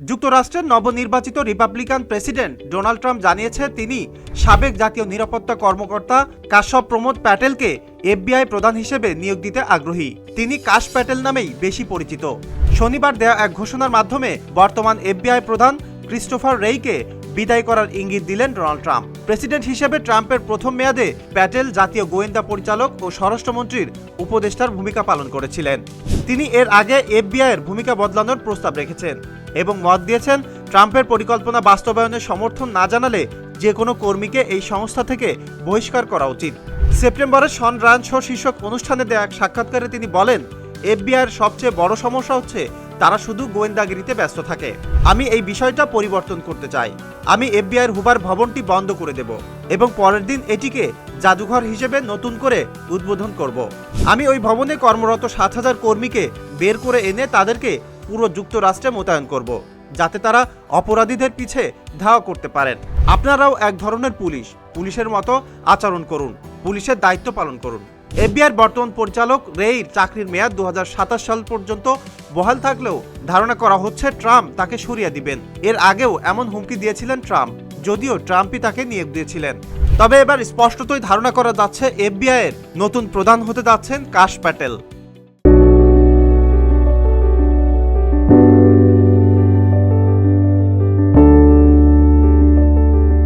যুক্তরাষ্ট্রের নবনির্বাচিত Republican president Donald Trump জানিয়েছে তিনি সাবেক জাতীয় নিরাপত্তা কর্মকর্তা কাশ্যপ প্রমোদ প্যাটেলকে এফবিআই প্রধান হিসেবে নিয়োগ দিতে আগ্রহী। তিনি কাশ প্যাটেল নামেই বেশি পরিচিত। শনিবার দেয়া এক ঘোষণার মাধ্যমে বর্তমান এফবিআই প্রধান ক্রিস্টোফার রেইকে বিদায় করার ইঙ্গিত দিলেন ডোনাল্ড ট্রাম্প। প্রেসিডেন্ট হিসেবে ট্রাম্পের প্রথম মেয়াদে প্যাটেল জাতীয় গোয়েন্দা পরিচালক ও স্বরাষ্ট্রমন্ত্রীর উপদেষ্টার ভূমিকা পালন করেছিলেন। তিনি এর আগে এফবিআইয়ের ভূমিকা বদলানোর প্রস্তাব রেখেছেন। এবং মত দিয়েছেন, ট্রাম্পের পরিকল্পনা বাস্তবায়নের সমর্থন না জানালে যে কোনো কর্মীকে এই সংস্থা থেকে বহিষ্কার করা উচিত। সেপ্টেম্বরে সন রান শো শীর্ষক অনুষ্ঠানে দেয়া এক সাক্ষাৎকারে তিনি বলেন, এফবিআইয়ের সবচেয়ে বড় সমস্যা হচ্ছে তারা শুধু গোয়েন্দাগিরিতে ব্যস্ত থাকে। আমি এই বিষয়টা পরিবর্তন করতে চাই। আমি এফবিআইয়ের হুবার ভবনটি বন্ধ করে দেব এবং পরের দিন এটিকে জাদুঘর হিসেবে নতুন করে উদ্বোধন করব। আমি ওই ভবনে কর্মরত সাত হাজার কর্মীকে বের করে এনে তাদেরকে পুরো যুক্তরাষ্ট্রে মোতায়েন করব, যাতে তারা অপরাধীদের পিছে ধাওয়া করতে পারেন। আপনারাও এক ধরনের পুলিশ, পুলিশের মতো আচরণ করুন, পুলিশের দায়িত্ব পালন করুন। এফবিআর বর্তমান পরিচালক রেইর চাকরির মেয়াদ দুহাজার সাতাশ সাল পর্যন্ত বহাল থাকলেও ধারণা করা হচ্ছে ট্রাম্প তাকে সরিয়ে দিবেন। এর আগেও এমন হুমকি দিয়েছিলেন ট্রাম্প, যদিও ট্রাম্পই তাকে নিয়োগ দিয়েছিলেন। তবে এবার স্পষ্টতই ধারণা করা যাচ্ছে এফবিআই এর নতুন প্রধান হতে যাচ্ছেন কাশ প্যাটেল।